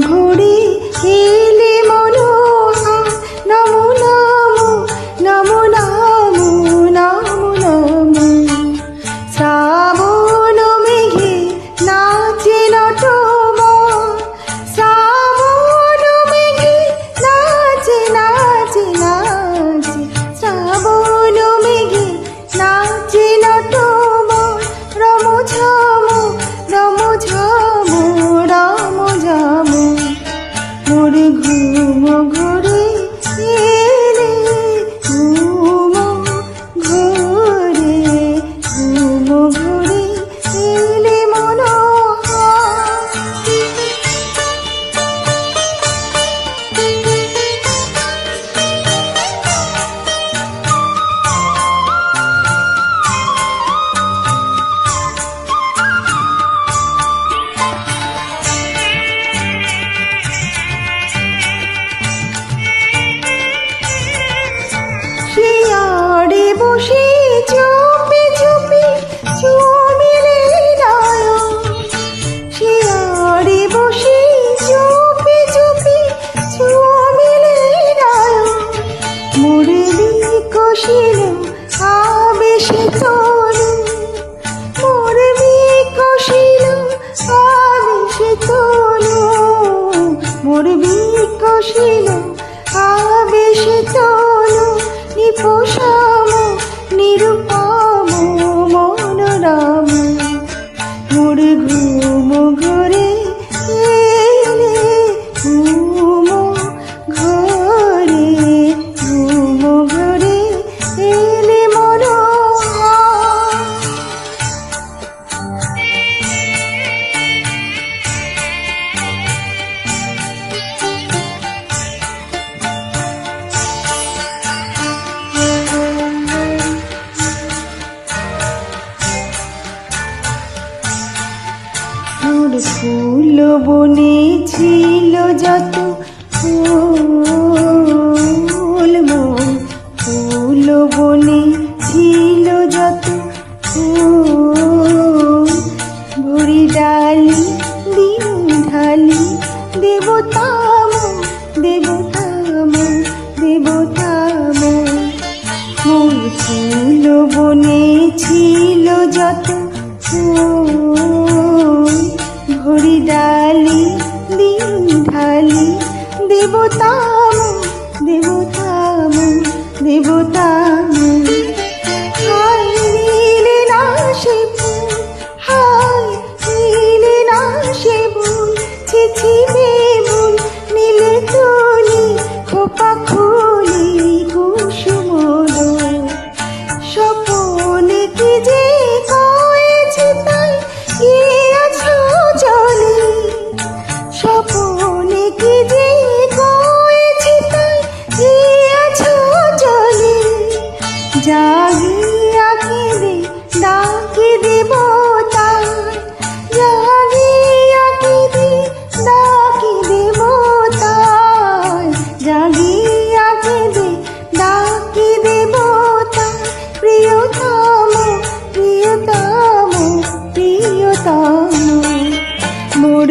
Oh. ঘুরে বনে ছিল যত ফুল, মন ফুল বনে ছিল যত ফুল। ডালি দিন ঢালি দেবতাম দেবতাম দেবতাম মোর ছিল বনে ছিল যত ফুল। জাগিয়া কিদি ডাকি দিব জাগিয়া কিদি ডাকি দিব তার। জাগিয়া কিদি ডাকি দিব তার। প্রিয়তম প্রিয়তম প্রিয়তম। মোর